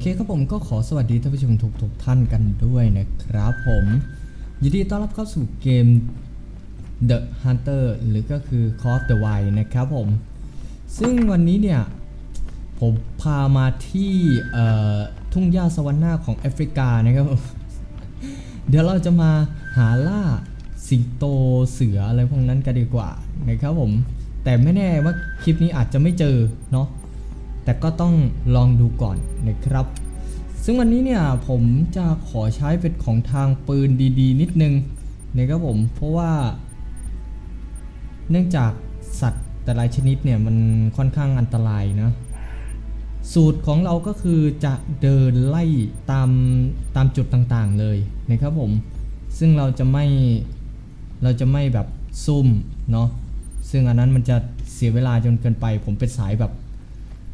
เคครับผมก็ขอสวัสดีท่านผู้ชมทุกทุกๆท่านกันด้วยนะครับผมยินดีต้อนรับเข้าสู่เกม The Hunter หรือก็คือ Call of the Wild นะครับผม ซึ่งวันนี้เนี่ย ผมพามาที่ทุ่งหญ้าสวรรค์นาของแอฟริกานะครับผมเดี๋ยวเราจะมาหาล่าสิงโตเสืออะไรพวกนั้นกันดีกว่านะครับผม แต่ไม่แน่ว่าคลิปนี้อาจจะไม่เจอเนาะ แต่ก็ต้องลองดูก่อนนะครับ ซึ่งวันนี้เนี่ยผมจะขอใช้เป็นของทางปืนดีๆ นิดนึงนะครับผมเพราะว่า เนื่องจากสัตว์แต่ละชนิดเนี่ยมันค่อนข้างอันตรายนะสูตรของเราก็คือจะเดินไล่ตามตามจุดต่างๆเลยนะครับผม ซึ่งเราจะไม่เราจะไม่แบบซุ่มเนาะซึ่งอันนั้นมันจะเสียเวลาจนเกินไป ผมเป็นสายแบบ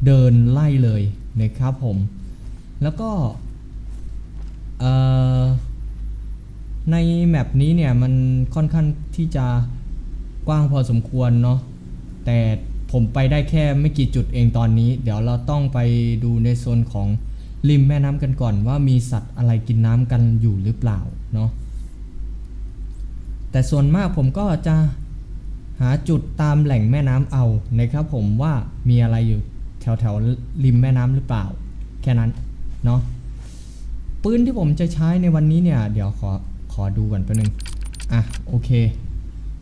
เดินไล่เลยนะครับผม แล้วก็ในแมปนี้เนี่ยมันค่อนข้างที่จะกว้างพอสมควรเนาะแต่ผมไปได้แค่ไม่กี่จุดเองตอนนี้ เดี๋ยวเราต้องไปดูในโซนของริมแม่น้ำกันก่อนว่ามีสัตว์อะไรกินน้ำกันอยู่หรือเปล่าเนาะแต่ส่วนมากผมก็จะหาจุดตามแหล่งแม่น้ำเอานะครับผมว่ามีอะไรอยู่ แถวแถวริมแม่น้ำหรือเปล่า แค่นั้นเนาะปืนที่ผมจะใช้ในวันนี้เนี่ย เดี๋ยวขอขอดูก่อนแป๊บนึงอะโอเค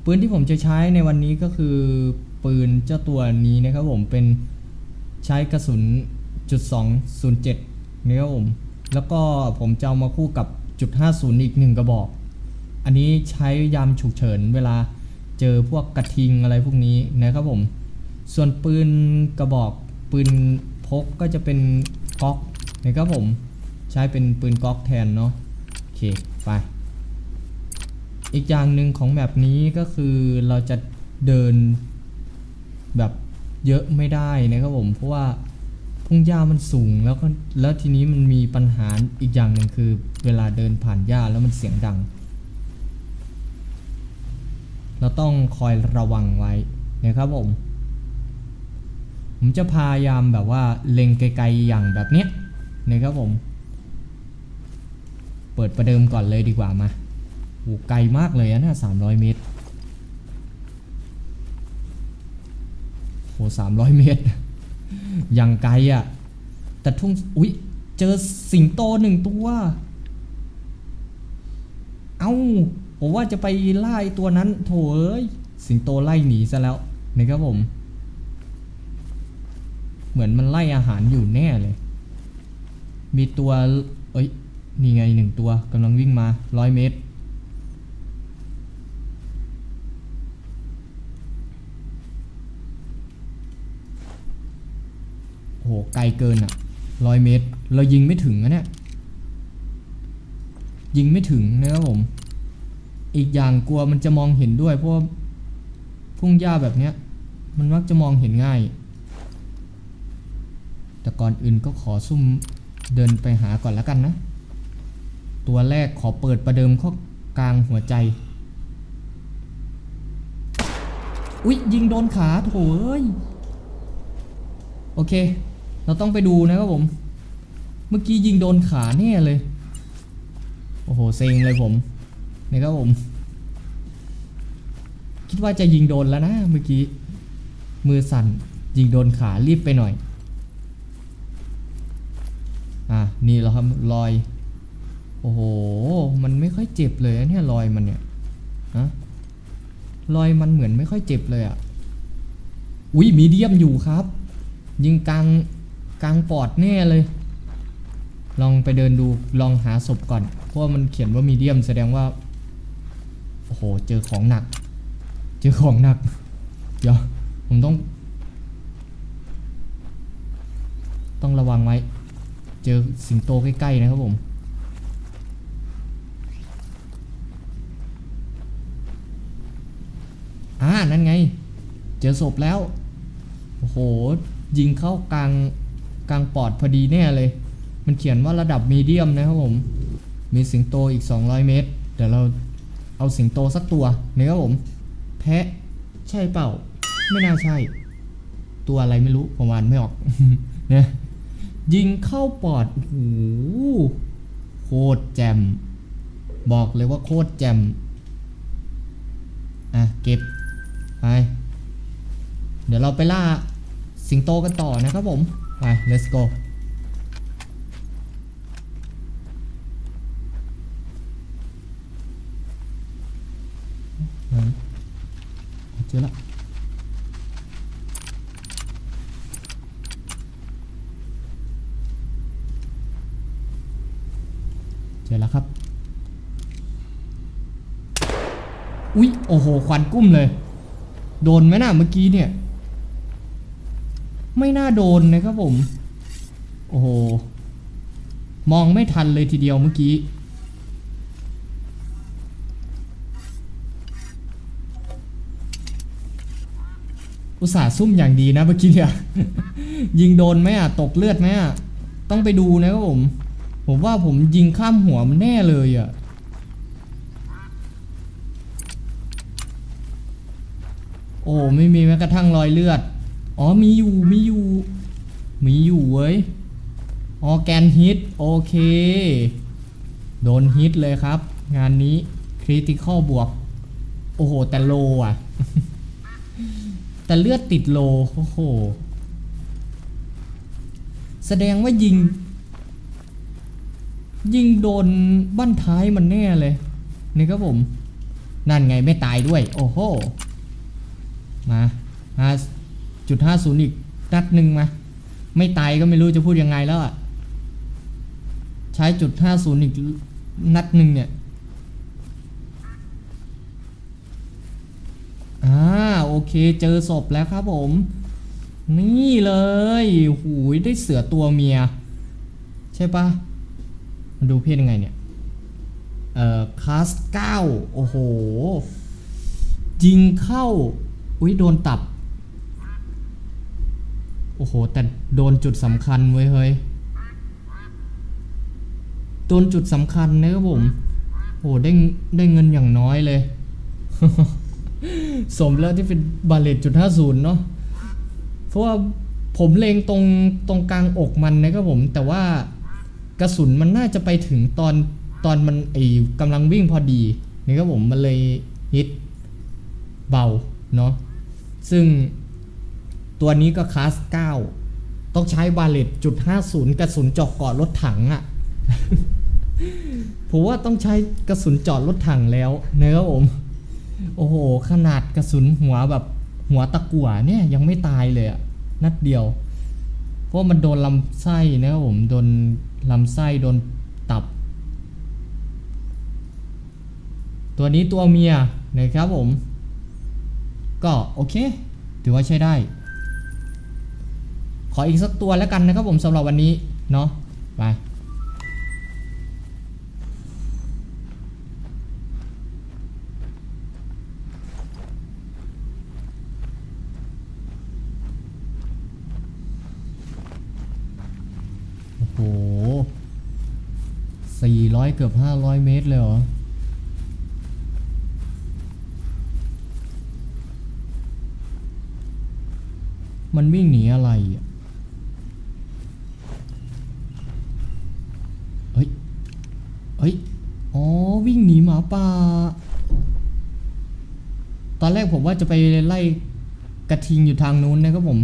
ปืนที่ผมจะใช้ในวันนี้ก็คือปืนเจ้าตัวนี้นะครับผมเป็นใช้กระสุนจุด207นะครับผมแล้วก็ผมจะเอามาคู่กับจุด50 อีกหนึ่งกระบอก อันนี้ใช้ยามฉุกเฉินเวลาเจอพวกกระทิงอะไรพวกนี้นะครับผม ส่วนปืนกระบอก ปืนพกก็จะเป็นก๊อกนะครับผม ใช้เป็นปืนก๊อกแทนเนาะโอเคไปอีกอย่างหนึ่งของแบบนี้ก็คือเราจะเดินแบบเยอะไม่ได้นะครับผม เพราะว่าพุ่งหญ้ามันสูงแล้วก็แล้วทีนี้มันมีปัญหาอีกอย่างหนึ่งคือ เวลาเดินผ่านหญ้าแล้วมันเสียงดัง เราต้องคอยระวังไว้นะครับผม ผมจะพยายามแบบว่าเล็งไกลๆอย่างแบบเนี้ยนะครับผม เปิดประเดิมก่อนเลยดีกว่ามาโอ้ไกลมากเลยนะสามร้อยเมตรโหสามร้อยเมตรยังไกลอะแต่ทุ่ง อุ๊ย เจอสิงโตหนึ่งตัว เอ้า ผมว่าจะไปไล่ตัวนั้น โถเอ้ย สิงโตไล่หนีซะแล้วนะครับผม เหมือนมันไล่อาหารอยู่แน่เลย มีตัว เอ้ย นี่ไงหนึ่งตัวกำลังวิ่งมาร้อยเมตร โอ้โห ไกลเกินอะร้อยเมตร เรายิงไม่ถึงนะเนี่ย ยิงไม่ถึงนะครับผม อีกอย่างกลัวมันจะมองเห็นด้วยเพราะว่าพุ่งหญ้าแบบเนี้ย มันมักจะมองเห็นง่าย แต่ก่อนอื่นก็ขอซุ่มเดินไปหาก่อนแล้วกันนะ ตัวแรกขอเปิดประเดิมข้อกลางหัวใจ อุ๊ย ยิงโดนขาโถเอ้ย โอเค เราต้องไปดูนะครับผม เมื่อกี้ยิงโดนขาแน่เลย โอ้โห เซ็งเลยผมนะครับผม คิดว่าจะยิงโดนแล้วนะเมื่อกี้ มือสั่นยิงโดนขารีบไปหน่อย อะนี่เราครับรอย โอ้โห มันไม่ค่อยเจ็บเลยนะเนี่ยรอยมันเนี่ยฮะรอยมันเหมือนไม่ค่อยเจ็บเลยอะ่ะอุ้ยมีเดียมอยู่ครับ ยิงกลางกลางปอดแน่เลย ลองไปเดินดูลองหาศพก่อน เพราะว่ามันเขียนว่ามีเดียมแสดงว่า โอ้โห เจอของหนัก เจอของหนัก เดี๋ยว ผมต้องระวังไว้ เจอ สิงโตใกล้ๆนะครับผม อ่า นั่นไง เจอศพแล้ว โอ้โห ยิงเข้ากลางกลางปอดพอดีแน่เลย มันเขียนว่าระดับมีเดียมนะครับผม มีสิงโตอีก 200 เมตร เดี๋ยวเราเอาสิงโตสักตัวนะครับผม แพะ ใช่เปล่า ไม่น่าใช่ ตัวอะไรไม่รู้ผมอ่านไม่ออก เนี่ย ยิงเข้าปอดโอ้โหโคตรแจม บอกเลยว่าโคตรแจม อะ เก็บ ไป เดี๋ยวเราไปล่าสิงโตกันต่อนะครับผม ไป let's go ไหนเจอละ เจอแล้วครับ อุ๊ย โอ้โห ควันกุ้มเลย โดนไหมน่ะเมื่อกี้เนี่ย ไม่น่าโดนนะครับผม โอ้โห มองไม่ทันเลยทีเดียวเมื่อกี้ อุตส่าห์ซุ่มอย่างดีนะเมื่อกี้เนี่ย ยิงโดนไหมอะ ตกเลือดไหมอะ ต้องไปดูนะครับผม ผมว่าผมยิงข้ามหัวมันแน่เลยอะโอ้ไม่มีแม้กระทั่งรอยเลือด อ๋อมีอยู่มีอยู่ มีอยู่เว้ยออแกนฮิตโอเค โดนฮิตเลยครับ งานนี้คริติคอลบวก โอ้โห แต่โลอะ แต่เลือดติดโล โอ้โห แสดงว่ายิง ยิงโดนบั้นท้ายมันแน่เลยนี่ครับผม นั่นไงไม่ตายด้วย โอ้โห มาห้าจุดห้าศูนย์อีกนัดหนึ่งมา ไม่ตายก็ไม่รู้จะพูดยังไงแล้วอะ ใช้จุดห้าศูนย์อีกนัดหนึ่งเนี่ยอ่าโอเคเจอศพแล้วครับผม นี่เลยหูยได้เสือตัวเมีย ใช่ปะ มาดูเพศยังไงเนี่ย เอ่อคลาสเก้าโอ้โหยิงเข้า อุ้ยโดนตับ โอ้โห แต่โดนจุดสำคัญไว้ยเฮ้ย โดนจุดสำคัญนะครับผม โอ้ได้ได้เงินอย่างน้อยเลย สมแล้วที่เป็นบาเลตจุดห้าศูนย์เนาะ เพราะว่าผมเลงตรงตรงกลางอกมันนะครับผม แต่ว่า กระสุนมันน่าจะไปถึงตอนตอนมันไอ้กำลังวิ่งพอดีนะครับผมมันเลยฮิตเบาเนาะซึ่งตัวนี้ก็คลาส9ต้องใช้บาเลตจุด50 กระสุนเจาะเกาะรถถังอะ่ะผมว่าต้องใช้กระสุนเจาะรถถังแล้วนะครับผม โอ้โห ขนาดกระสุนหัวแบบหัวตะกั่วเนี่ยยังไม่ตายเลยอะนัดเดียว เพราะมันโดนลำไส้นะครับผม โดน ลำไส้โดนตับ ตัวนี้ตัวเมียนะครับผม ก็โอเค ถือว่าใช้ได้ ขออีกสักตัวแล้วกันนะครับผมสำหรับวันนี้ เนาะไป สี่ร้อยเกือบห้าร้อยเมตรเลยเหรอ มันวิ่งหนีอะไรอะเฮ้ย เฮ้ย อ๋อ วิ่งหนีหมาป่า ตอนแรกผมว่าจะไปไล่กระทิงอยู่ทางนู้นนะครับผม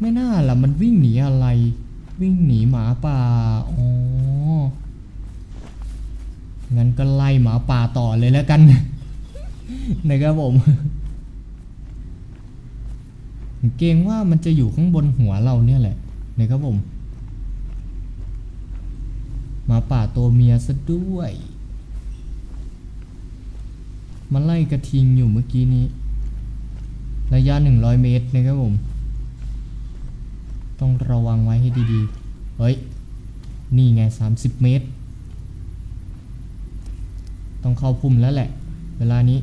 ไม่น่าล่ะ มันวิ่งหนีอะไร วิ่งหนีหมาป่า อ๋อ งั้นก็ไล่หมาป่าต่อเลยแล้วกันนะครับผม เกรงว่ามันจะอยู่ข้างบนหัวเราเนี่ยแหละนะครับผม หมาป่าตัวเมียซะด้วยมันไล่กระทิงอยู่เมื่อกี้นี้ ระยะ 100 เมตรนะครับผม ต้องระวังไว้ให้ดีๆ เฮ้ย นี่ไง 30 เมตร ต้องเข้าพุ่มแล้วแหละ เวลานี้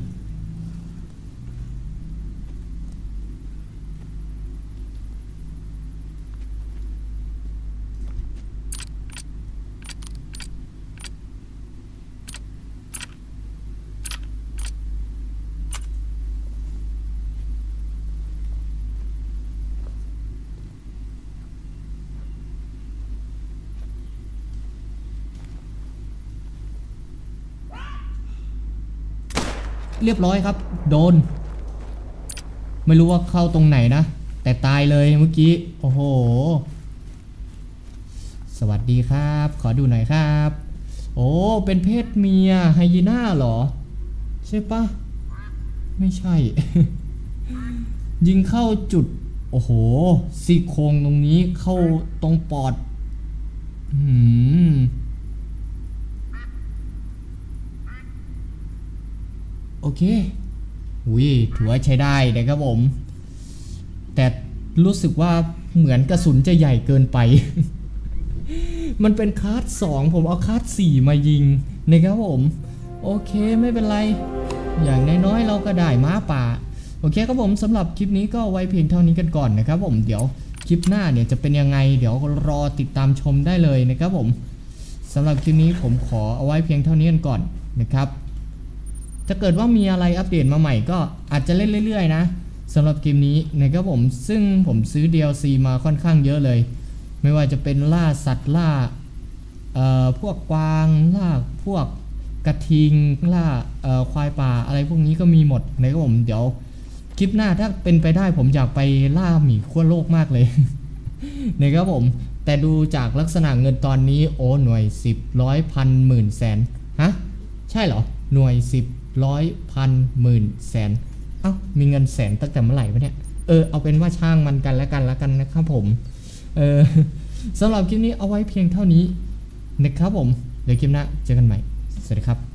เรียบร้อยครับ โดน ไม่รู้ว่าเข้าตรงไหนนะ แต่ตายเลยเมื่อกี้ โอ้โห สวัสดีครับ ขอดูหน่อยครับ โอ้ เป็นเพศเมียไฮยีน่าเหรอ ใช่ปะไม่ใช่ ยิงเข้าจุด โอ้โหซี่โครงตรงนี้เข้าตรงปอด อืม โอ เควิถือว่าใช้ได้นะครับผม แต่รู้สึกว่าเหมือนกระสุนจะใหญ่เกินไป มันเป็นคาร์ดสองผมเอาคาร์ดสี่มายิงนะครับผม โอเคไม่เป็นไร อย่างน้อยๆเราก็ได้ม้าป่า โอเคครับผมสำหรับคลิปนี้ก็ไว้เพียงเท่านี้กันก่อนนะครับผมเดี๋ยวคลิปหน้าเนี่ยจะเป็นยังไง เดี๋ยวรอติดตามชมได้เลยนะครับผมสำหรับคลิปนี้ผมขอเอาไว้เพียงเท่านี้กันก่อนนะครับ ถ้าเกิดว่ามีอะไรอัปเดตมาใหม่ก็อาจจะเล่นเรื่อยๆนะสำหรับเกมนี้นะครับผมซึ่งผมซื้อ DLC มาค่อนข้างเยอะเลย ไม่ว่าจะเป็นล่าสัตว์ล่าเอ่อพวกกวางล่าพวกกระทิงล่าเอ่อควายป่าอะไรพวกนี้ก็มีหมดนะครับผมเดี๋ยวคลิปหน้าถ้าเป็นไปได้ผมอยากไปล่าหมีขั้วโลกมากเลยนะครับผม แต่ดูจากลักษณะเงินตอนนี้โอ้หน่วย 10ร้อยพันหมื่นแสนฮะ ใช่เหรอ หน่วย 10 ร้อยพันหมื่นแสน เอ้า มีเงินแสนตั้งแต่เมื่อไหร่วะเนี่ย เออ เอาเป็นว่าช่างมันกันแล้วกันแล้วกันนะครับผม เออสำหรับคลิปนี้เอาไว้เพียงเท่านี้นะครับผม เดี๋ยวคลิปหน้าเจอกันใหม่ สวัสดีครับ